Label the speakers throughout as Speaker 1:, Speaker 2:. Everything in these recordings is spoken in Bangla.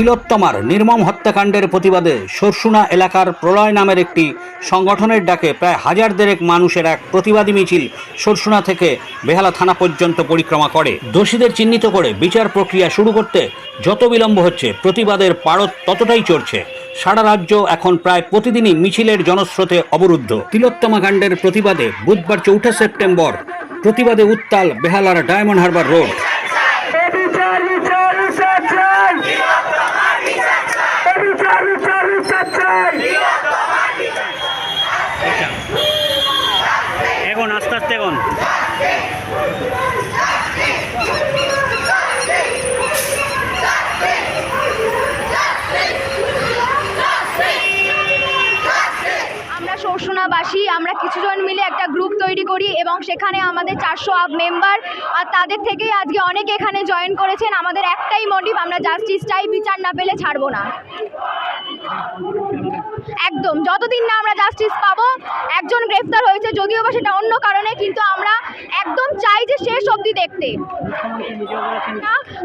Speaker 1: তিলোত্তমার নির্মম হত্যাকাণ্ডের প্রতিবাদে সরসুনা এলাকার প্রলয় নামের একটি সংগঠনের ডাকে প্রায় হাজার দেড়েক মানুষের এক প্রতিবাদী মিছিল সরসুনা থেকে বেহালা থানা পর্যন্ত পরিক্রমা করে। দোষীদের চিহ্নিত করে বিচার প্রক্রিয়া শুরু করতে যত বিলম্ব হচ্ছে, প্রতিবাদের পারদ ততটাই চড়ছে। সারা রাজ্য এখন প্রায় প্রতিদিনই মিছিলের জনস্রোতে অবরুদ্ধ। তিলোত্তমা কাণ্ডের প্রতিবাদে বুধবার চৌঠা সেপ্টেম্বর প্রতিবাদে উত্তাল বেহালার ডায়মন্ড হারবার রোড
Speaker 2: বিচার বিচার বিচার চাই বিচার বিচার বিচার চাই
Speaker 1: এখন আস্তে আস্তে এখন
Speaker 3: আমরা আমরা কিছুজন মিলে একটা গ্রুপ তৈরি করি এবং সেখানে আমাদের চারশো আপ মেম্বার আর তাদের থেকেই আজকে অনেকে এখানে জয়েন করেছেন। আমাদের একটাই মোটিভ আমরা জাস্টিস চাই বিচার না পেলে ছাড়বো না। একদম, যতদিন না আমরা জাস্টিস পাবো, একজন হয়েছে যদিও বা সেটা অন্য কারণে, কিন্তু আমরা একদম চাই যে শেষ অবধি দেখতে।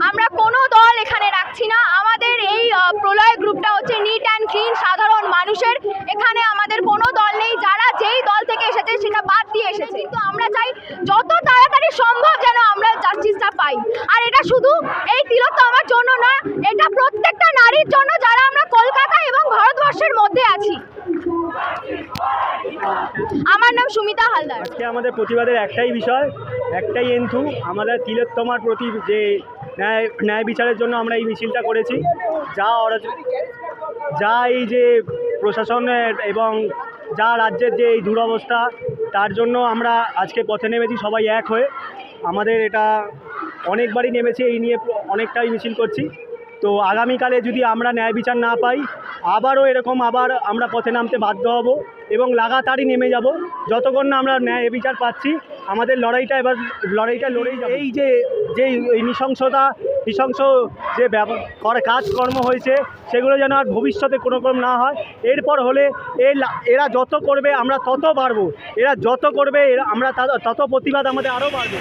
Speaker 3: আমরা কোনো দল এখানে রাখছি না। আমাদের এই প্রলয় গ্রুপটা হচ্ছে নিট অ্যান্ড ক্লিন, সাধারণ মানুষের। এখানে আমাদের কোনো দল নেই। যারা যেই দল থেকে এসেছে, সেটা বাদ দিয়ে এসেছে। কিন্তু আমরা চাই যত তাড়াতাড়ি সম্ভব যেন আমরা জাস্টিসটা পাই। আর এটা শুধু এই তিলোত্তমার জন্য না, এটা প্রত্যেকটা নারীর জন্য যারা আমরা কলকাতা এবং ভারতবর্ষের মধ্যে আছি আমার নাম সুমিতা হালদার।
Speaker 4: আজকে আমাদের প্রতিবাদের একটাই বিষয়, একটাই এন্থু, আমাদের তিলোত্তমার প্রতি যে ন্যায় ন্যায় বিচারের জন্য আমরা এই মিছিলটা করেছি, যা যা এই যে প্রশাসনের এবং যা রাজ্যের যে এই দুরবস্থা, তার জন্য আমরা আজকে পথে নেমেছি, সবাই এক হয়ে। আমাদের এটা অনেকবারই নেমেছে, এই নিয়ে অনেকটাই মিছিল করছি। তো আগামীকালে যদি আমরা ন্যায় বিচার না পাই আবারও এরকম আবার আমরা পথে নামতে বাধ্য হব এবং লাগাতারই নেমে যাব। যতক্ষণ না আমরা ন্যায় বিচার পাচ্ছি, আমাদের লড়াইটা এবার লড়াইটা লড়েই এই যে যে এই নৃশংসতা, নৃশংস যে কাজকর্ম হয়েছে, সেগুলো যেন আর ভবিষ্যতে কোনো রকম না হয়, এরপর হলে এরা যত করবে আমরা তত বাড়বো। এরা যত করবে আমরা তত প্রতিবাদ আমাদের আরও বাড়বে।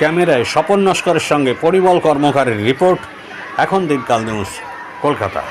Speaker 1: ক্যামেরায় স্বপন নস্করের সঙ্গে পরিবল কর্মকারের রিপোর্ট এখন দিনকাল নিউজ কলকাতা।